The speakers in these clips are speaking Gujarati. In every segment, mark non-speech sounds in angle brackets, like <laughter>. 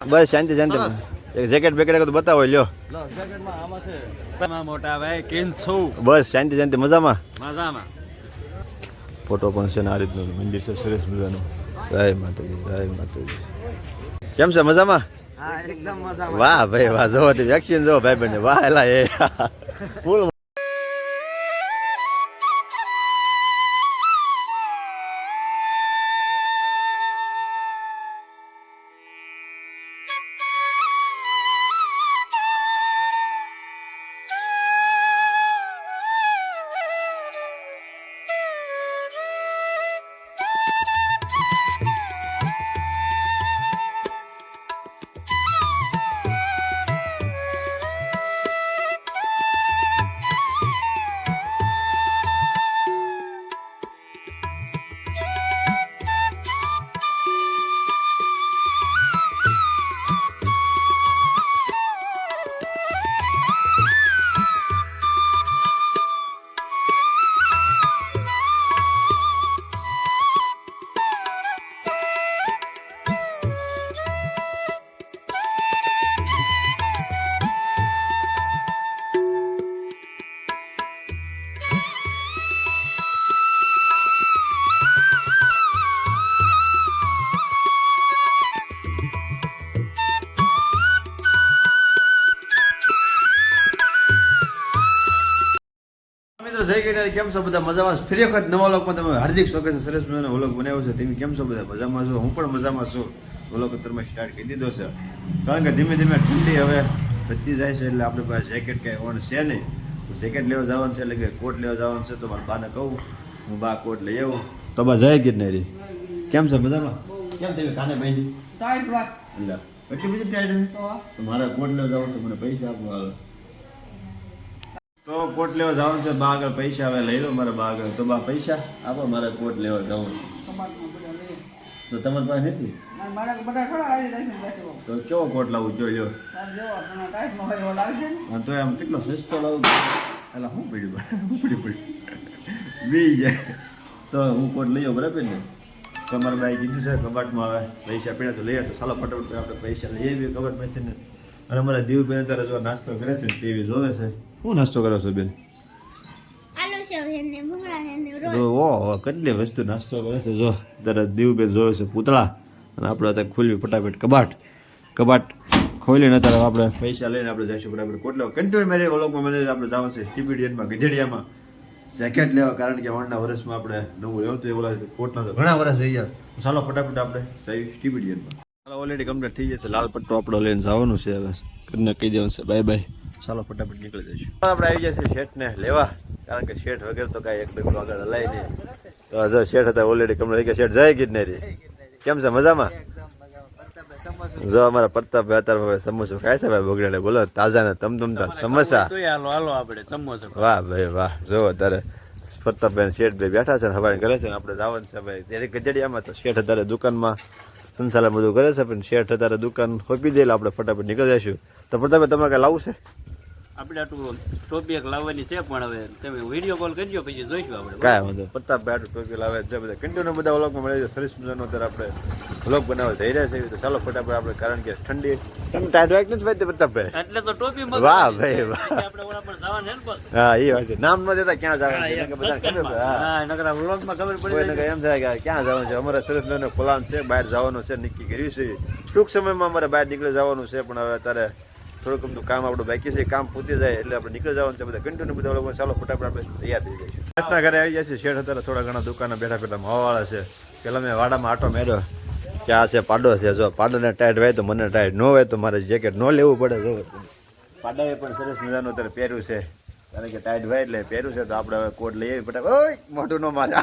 બસ શાંતિ શાંતિ. એક જેકેટ બેકેટ બધું બતાવો લ્યો. મોટા ભાઈ કેમ છો. બસ શાંતિ શાંતિ. મજામાં? મજામાં. ફોટો પણ છે ને આ રીતનું. મંદિર છે સરસ મજાનું. જય માતાજી જય માતાજી. કેમ છે મજામાં? હા એકદમ મજા વાહ ભાઈ વાહ. જોવો તે વેક્સિન જોવો ભાઈ બહેન વાહ એલા એ. ફૂલ જય ગઈનારી કેમ છો બધા મજામાં? ફરી વખત નવા લોકમાં તમે હાર્દિક સ્વાગત સરસ મજાનો વ્લોગ બનાવ્યો છે. તમે કેમ છો બધા? મજામાં છો? હું પણ મજામાં છું. વ્લોગ અત્યારમાં સ્ટાર્ટ કરી દીધો છે. કારણ કે ધીમે ધીમે ઠંડી હવે વધતી જાય છે એટલે આપણે પાસે જેકેટ કંઈ ઓણ છે નહીં. તો જેકેટ લેવા જવાનું છે એટલે કે કોટ લેવા જવાનું છે તો મારા બાને કહું હું બા કોટ લઈ આવું. તો બા જય ગીરનારી કેમ છે મજામાં? કેમ તમે કાને ભાઈ એટલે એટલી બધી ટાઈટ મારે કોટ લેવા જવાનું છે મને પૈસા આપવા હાલો. તો કોટ લેવા જવાનું છે, બા આગળ પૈસા આવે, લઈ લો મારા બા આગળ. તો બા, પૈસા આપો, મારે કોટ લેવા જવું તો તમારી પાસે નથી? તો કેવો કોટ લાવું? જોઈ લો જેવો તો આમ કેટલો સસ્તો લાવું? એટલે હું પડ્યું? હું પડી પડી બી જાય. તો હું કોટ લઈ આવું, બરાબર ને? તમારે મારા બાઈ કીધું છે, કબાટમાં આવે, પૈસા પીડા તો લઈએ તો સાલા ફટાફટ આપણે પૈસા લઈએ આવીએ કબાટમાંથી ને. અને અમારા દીવબેન અત્યારે જો નાસ્તો કરે છે ટીવી જોવે છે. શું નાસ્તો કરો છો બેન? ઓહો કેટલી વસ્તુ નાસ્તો કરે છે જો. ત્યારે દીવબેન જોવે છે પૂતળા અને આપણે અત્યારે ખોલ્યું ફટાફટ કબાટ. કબાટ ખોલીને અત્યારે આપણે પૈસા લઈને આપણે જઈશું ફટાફટ કોટલો. કંટ્રોલ મેરે ઓલોકમાં મને આપણે જવાનું છે સ્ટીપીડિયનમાં ગધેડિયામાં. જેકેટ લેવા કારણ કે વણના વર્ષમાં આપણે નવું એવું તો ઓલા કોટના તો ઘણા વર્ષ થઈ ગયા. ચાલો ફટાફટ આપણે સાહેબ ટીબીડીએનમાં ચાલો ઓલરેડી કમ્પ્લીટ થઈ જશે. લાલ પટ્ટો આપણો લઈને જવાનું છે હવે. કરીને કહી દેવાનું છે બાય બાય. ચાલો ફટાફટ નીકળી જઈશું. આપણે આવી જશે શેઠને લેવા. કારણ કે શેઠ વગર તો કાંઈ એક ડગલું આગળ હલાય નહીં. તો હજુ શેઠ હતા ઓલરેડી કમ્પ્લીટ કે શેઠ જાય ગિરનેરી. કેમ છે મજામાં? જો અમારા પ્રતાપ અત્યારે ભાઈ સમોસો ખાય છે ભાઈ બગડેલે. બોલો તાજા ને તમ તમતા સમોસા હાલો હાલો આપણે સમોસો વાહ ભાઈ વાહ. જો અત્યારે પ્રતાપભાઈ શેઠ ભાઈ બેઠા છે ને હવાઈ કરે છે ને આપણે જવાનું છે ભાઈ. ત્યારે ગજડિયામાં તો શેઠ અત્યારે દુકાનમાં સંચાલન બધું કરે છે, પણ શેઠ અત્યારે દુકાન ખોપી દેલા આપણે ફટાફટ નીકળી જઈશું. તો પણ તમે તમારે કાંઈ લાવવું છે? આપણે આટલું ટોપી એક લાવવાની છે પણ હવે તમે વીડિયો કોલ કરજો પછી જોઈશું આપણે. કાંઈ વાંધો. પ્રતાપભાઈ આટલું ટોપી લાવે છે બધા કન્ટિન્યુ બધા વ્લોગમાં મળે છે. સરસ મજાનો અત્યારે આપણે વ્લોગ બનાવવા જઈ રહ્યા છે. તો ચાલો ફટાફટ આપણે કારણ કે ઠંડી તમે ટાઈટ નથી ભાઈ પ્રતાપભાઈ. એટલે તો ટોપી વાહ ભાઈ, વાહ. આપણે ઓલા પર જવાનું છે ને હા એ વાત છે. નામ ન દેતા ક્યાં જવાનું છે? બધા ખબર. હા. નકર વ્લોગમાં ખબર પડી જાય. એમ થાય કે ક્યાં જવાનું છે? અમારે સરસ મજાનો પ્લાન છે. બહાર જવાનું છે નક્કી કર્યું છે. ટૂંક સમયમાં અમારે બહાર નીકળી જવાનું છે પણ હવે અત્યારે થોડુંક અમથું કામ આપણું બાકી છે, કામ પૂતી જાય એટલે આપણે નીકળી જવાનું છે, બધા કન્ટિન્યુ બધા લોકો ચાલો ફટાફટ આપણે તૈયાર થઈ જઈશું શેઠના ઘરે આવી જાય છે શેઠ અત્યારે થોડા ઘણા દુકાને બેઠા બેઠા હવાવાળા છે. પેલા મેં વાડામાં આટો મેળ્યો આ છે પાડો છે, જો પાડોને ટાઈટ હોય તો મને ટાઈટ, ન હોય તો મારે જેકેટ ન લેવું પડે, જો. પાડાએ પણ સરસ મજાનું અત્યારે પહેર્યું છે. કારણ કે ટાઈટ હોય એટલે પહેર્યું છે, તો આપણે હવે કોટ લઈ <laughs> આવી ફટાફટ. મોટું ન મારે.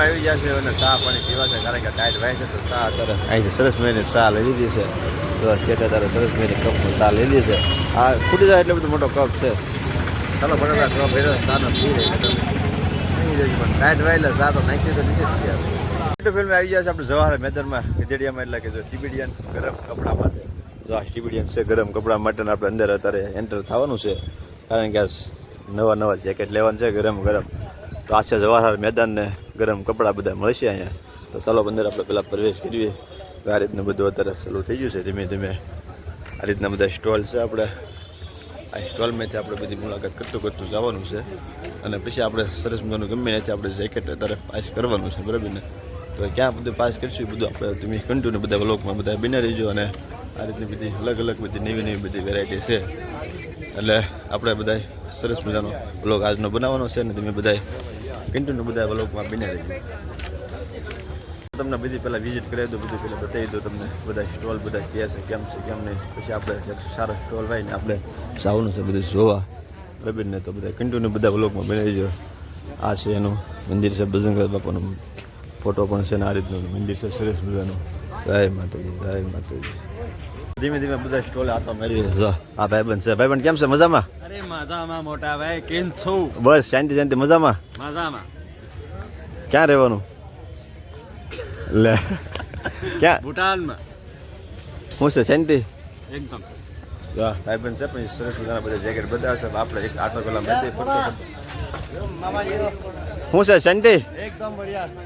આવી જશે અને ચા પાણી પીવા છે, કારણ કે ટાઈટ હોય છે, તો ચા અત્યારે, અહીં સરસ મહિને ચા લઈ લીધી છે. અત્યારે સરસ મેં કપમાં ચા લીધી છે. આ ખૂટી જાય એટલે બધો મોટો કપ છે. ચાલો ફટાફટ કપ હેરો ચાનો પી રહી પણ ટાઈટ વાયેલા ચા તો નાખી તો આવી ગયા છે આપણે જવાહર મેદાનમાં, ગધેડિયામાં એટલે કે જો ગરમ કપડા માટે. જો આ ટીબીડિયન છે ગરમ કપડા માટે આપણે અંદર અત્યારે એન્ટર થવાનું છે. કારણ કે નવા નવા જેકેટ લેવાનું છે, ગરમ ગરમ. તો આ છે જવાહર મેદાન ને ગરમ કપડાં બધા મળશે અહીંયા. તો ચાલો અંદર આપણે પેલા પ્રવેશ કરીએ. આ રીતનું બધું અત્યારે ચાલુ થઈ ગયું છે. ધીમે ધીમે આ રીતના બધા સ્ટોલ છે આપણે. આ સ્ટોલમાંથી આપણે બધી મુલાકાત કરતું કરતું જવાનું છે. અને પછી આપણે સરસ મજાનું ગમે નથી આપણે જેકેટ અત્યારે પાસ કરવાનું છે, બરાબર ને? તો ક્યાં બધું પાસ કરીશું બધું આપણે તમે કન્ટિન્યુ બધા બ્લોકમાં બધા બને રહીજો અને આ રીતની બધી અલગ અલગ બધી નવી નવી બધી વેરાયટી છે. એટલે આપણે બધા સરસ મજાનો વ્લોગ આજનો બનાવવાનો છે અને તમે બધા કન્ટિન્યુ બધા વ્લોગમાં બને રહીજો. તમને બધી પહેલાં વિઝિટ કરાવી દો બધું પહેલાં બતાવી દો તમને. બધા સ્ટોલ બધા કે છે કેમ છે કેમ નહીં. પછી આપણે સારો સ્ટોલ હોય ને આપણે સાવનું છે બધું જોવા. બરાબર ને તો બધા કન્ટિન્યુ બધા વ્લોગમાં બનાવી જો આ છે એનું મંદિર છે બજરંગ બાપાનું ફોટો પણ છે ને આ રીતનું મંદિર છે સરસ મજાનું. જય માતાજી જય માતાજી. ધીમે ધીમે બધા સ્ટોલ આટો મારી જો આ ભાઈબંધ છે. ભાઈબંધ કેમ છે? મજામાં? અરે મજામાં મોટા ભાઈ કેમ છો? બસ શાંતિ શાંતિ મજામાં? મજામાં. ક્યાં રહેવાનું? લે. ક્યાં? ભૂટાનમાં. હું છે શાંતિ? એકદમ. વાહ. ભાઈ છે પણ બધા જેકેટ બધા છે. આપણે એક આટલો કલાક મેં હું છે શાંતિ?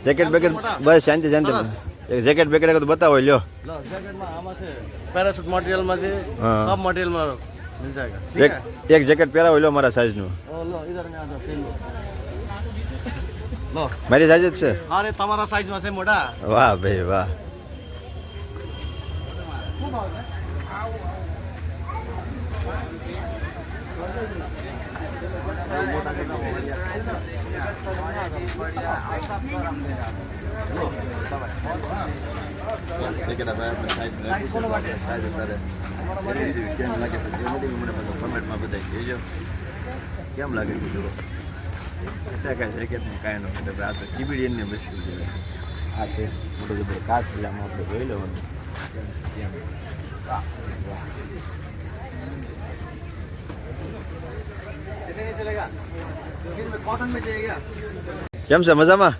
જેકેટ બેકેટ બસ શાંતિ શાંતિ. જેકેટ બેકેટ તો બતાવો લ્યો. જેકેટમાં આમાં છે. પેરાશૂટ એક એક જેકેટ પહેરાવો લ્યો મારા સાઈઝનું લો લો. મારી સાઈઝ જ છે? અરે તમારા સાઈઝમાં છે મોટા. વાહ ભાઈ વાહ. કેમ લાગે કેમ લાગે છે? એટલે કાંઈ શક્ય કાંઈ ન એટલે આ તો ટીબીડીએનની વસ્તુ છે. આ છે મોટો જબર કાચ જિલ્લામાં આપણે જોઈ લેવાનું. કેમ છે મજામાં?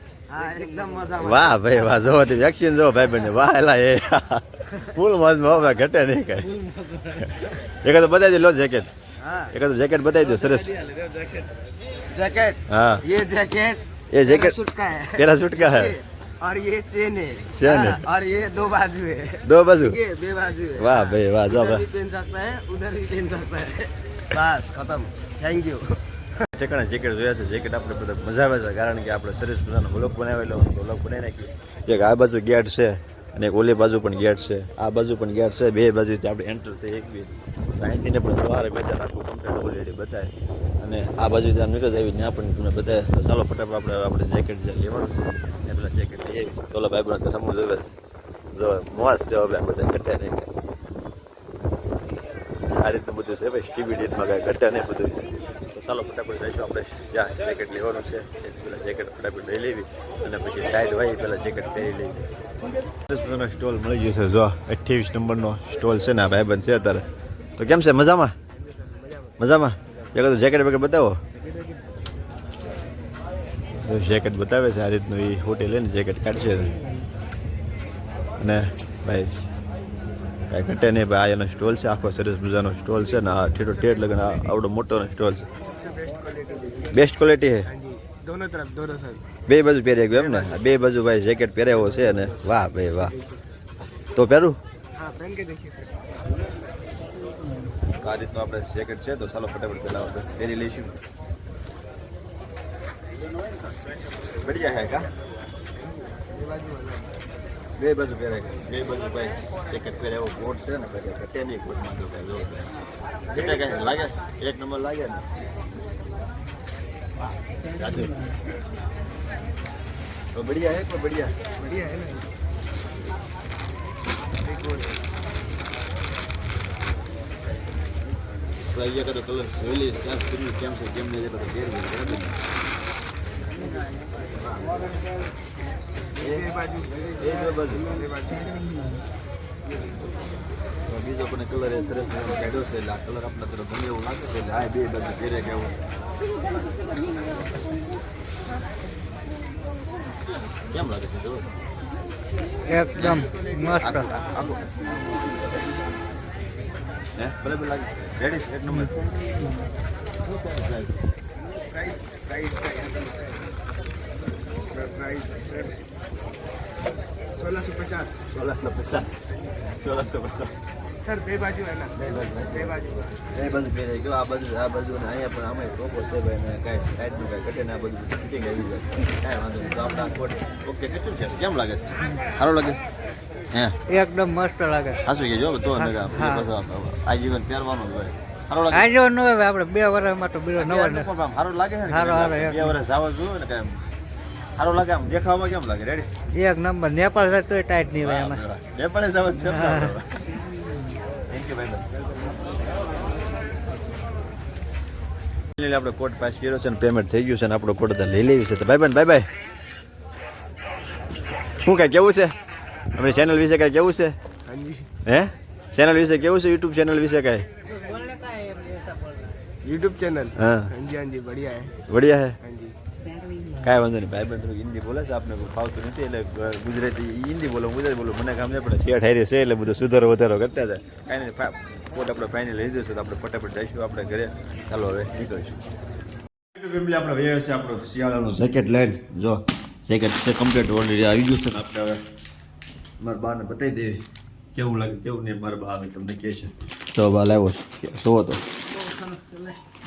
વાહ ભાઈ વાહ જોવો તે વેક્સિન જો ભાઈ બંને વાહ એલા એ. ફૂલ મોજમાં હવે ઘટે નહીં કાંઈ. એક તો બતાવી દે લો જેકેટ એક તો જેકેટ બતાવી દો સરસ. जैकेट। हाँ। ये जैकेट ये जैकेट सूट का है। पैराशूट का है। <laughs> और ये चेन है। चेन है। और ये दो बाजू है। दो बाजू? ये बे बाजू है। वाह भाई वाह उधर भी पहन सकता है उधर भी पहन सकता है। बस खत्म। थैंक यू <laughs> ઠેકાણે જેકેટ જોયા છે જેકેટ આપણે બધા મજા આવે છે કારણ કે આપણે સરસ મજાનો બ્લોક બનાવેલો બ્લોક બનાવી નાખ્યો એક આ બાજુ ગેટ છે અને એક ઓલી બાજુ પણ ગેટ છે. આ બાજુ પણ ગેટ છે બે બાજુથી આપણે એન્ટર થઈ એક બી અહીંથી પણ સવારે મેદાન આખું કમ્પ્લીટ ઓલરેડી બતાવે અને આ બાજુ ત્યાં નીકળી આવી ત્યાં પણ તમને બધા તો ચાલો ફટાફટ આપણે આપણે જેકેટ જે લેવાનું છે, એ પેલા જેકેટ લઈ આવી તો ભાઈ બને સમજ જોવે જો મોસ છે હવે બધા ઘટ્યા નહીં. આ રીતનું બધું છે ભાઈ ટીવીડીમાં કાંઈ ઘટ્યા નહીં બધું. તો ચાલો ફટાફટ જઈશું આપણે. જ્યાં જેકેટ લેવાનું છે પેલા જેકેટ ફટાફટ લઈ લેવી અને પછી સાઈડ વાઈ પેલા જેકેટ પહેરી લેવી મજાનો સ્ટોલ મળી ગયો છે, જો અઠ્યાવીસ નંબરનો સ્ટોલ છે ને, આ ભાઈબંધ છે અત્યારે. તો કેમ છે? મજામાં? મજામાં. એક તો જેકેટ વેકેટ બતાવો. જેકેટ બતાવે છે આ રીતનું એ હોટેલ લઈને જેકેટ કાઢશે. અને ભાઈ કાંઈ ઘટે નહીં ભાઈ આ એનો સ્ટોલ છે આખો સરસ મજાનો સ્ટોલ છે ને આ ઠેઠો ઠેઠ લગન આવડો મોટો સ્ટોલ છે. બેસ્ટ ક્વોલિટી છે. બે બાજુ પહેરી ગયો એમ ને? બે બાજુ ભાઈ જેકેટ પહેરેવો છે અને વાહ ભાઈ વાહ. તો પહેરું? તો આ રીતનું આપણે જેકેટ છે, તો ચાલો ફટાફટ પહેલાં આપણે પહેરી લઈશું. બઢિયા હે કા? બે બાજુ પહેરે બે બાજુ ભાઈ જેકેટ પહેરે એવો કોટ છે ને ભાઈ તેની કોટમાં જો કાંઈ જો. કેટલા કાંઈ લાગે? એક નંબર લાગે ને? સાચું. તો બઢિયા હે તો બઢિયા? બઢિયા હે ને અહીંયા કદાચ કલર સહેલી સેફ કરી કેમ છે કેમ નહીં કદાચ ઘેર બીજો પણ કલર એ સરસ કાઢ્યો છે એટલે આ કલર આપણા તરફ ગમે એવું લાગે છે આ બે બાજુ ઘેરે કહેવું કેમ લાગે છે એકદમ મસ્ત હે? બરાબર લાગે? રેડી એક નંબર સોળસો પચાસ. સોળસો પચાસ. સોળસો પચાસ સર બે બાજુ એના. બે બાજુ બે બાજુ. એ બાજુ. પહેરે ગયો આ બાજુ આ બાજુ ને અહીંયા પણ આમાં ટોપો છે ભાઈ ને કાંઈ કાંઈનું કાંઈ ઘટે ને આ બાજુ ફિટિંગ આવી જાય. કાંઈ વાંધો નહીં. તો આપણે કોટ ઓકે કેટલું છે? કેમ લાગે? સારું લાગે? એકદમ મસ્ત લાગે. સાચું કે જો તો ને આ જીવન પહેરવાનું જ હોય. ન આપણે બે વર્ષમાં તો બીજો નવો સારું લાગે છે સારું, સારું, બે વર્ષ જવા જોઈએ ને કાંઈ સારું લાગે આમ દેખાવામાં કેમ લાગે? રેડી એક નંબર. નેપાળ જાય તોય ટાઈટ નહીં હોય એમાં. પણ જવા થેન્ક યુ ભાઈ આપણે કોટ પાસ કર્યો છે ને પેમેન્ટ થઈ ગયું છે ને આપણો કોટ લઈ લેવી છે. તો ભાઈ ભાઈ ભાઈ શું કાંઈ કેવું છે? આપણી ચેનલ વિશે કાંઈ કેવું છે? હે? ચેનલ વિશે કેવું છે? યુટ્યુબ ચેનલ વિશે કાંઈ? યુટ્યુબ ચેનલ હા. હાજી હાજી બઢિયા હે. બઢિયા હે? હાજી. કાંઈ વાંધો નહીં. ભાઈ બંધ હિન્દી બોલે છે આપને ફાવતું નથી એટલે ગુજરાતી હિન્દી બોલો ગુજરાતી બોલો. મને કામ નહીં પણ શેઠ હારી છે એટલે બધું સુધારો વધારો કરતા હતા કાંઈ નહીં પોટ આપણે ફાઇનલ લઈ જઈશું તો આપણે ફટાફટ જઈશું આપણે ઘરે. ચાલો હવે નીકળીશું. ફેમિલી આપણે વ્યવસ્થિત આપણું શિયાળાનું જેકેટ લઈને જો જેકેટ કમ્પ્લીટ ઓલરેડી આવી ગયું છે આપણે હવે મારા બાને બતાવી દેવી. કેવું લાગે, કેવું નહીં મારા બા આવે તમને કહે છે. તો બા લાવ્યો છે. જોવો તો.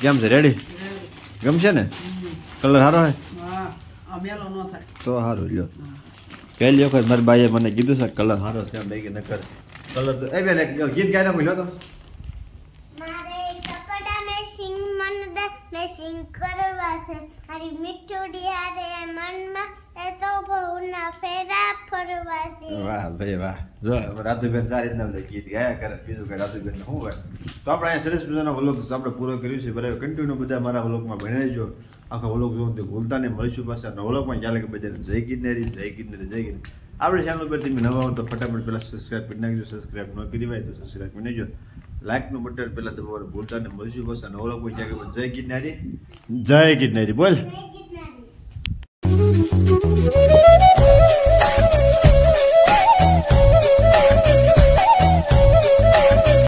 કેમ છે રેડી ગમશે ને? કલર સારો હે તો સારું, લ્યો. પહેલી વખત મારી બાઈએ મને કીધું છે કલર સારો છે એમ કે નકર. કલર તો એ બેન ગીત ગાઈને બોલ્યો તો મારે કપડા મેચિંગ મેચિંગ કરવા છે. મારી મીઠુડી હારે મનમાં એ તો ભવના ફેરા ફરવા વાહ ભાઈ વાહ. જો, રાધુબેન તારી રીતના બધા ગીત ગાયા કરે. બીજું કઈ રાધુબેન શું હોય? તો આપણે અહીંયા સરસ મજાનો વ્લોગ આપણે પૂરો કર્યું છે. બરાબર કન્ટિન્યુ બધા મારા વ્લોગમાં ભણી જો આખા વ્લોગ તે ભૂલતા નહીં. મળીશું પાછા નવા પણ ચાલે કે બધા જય ગીરનેરી, જય ગિરનારી જય ગિરનારી. આપણી ચેનલ પર તમે નવા હો તો ફટાફટ પહેલાં સબસ્ક્રાઈબ કરી નાખજો. સબસ્ક્રાઈબ ન કરી હોય તો સબસ્ક્રાઈબ કરી નાખજો. લાઇકનું બટન પહેલાં તમારે ભૂલતા ને મળશું બસ અને ઓળખ કોઈ જગ્યાએ જય ગિરનારી. જય ગિરનારી. બોલ.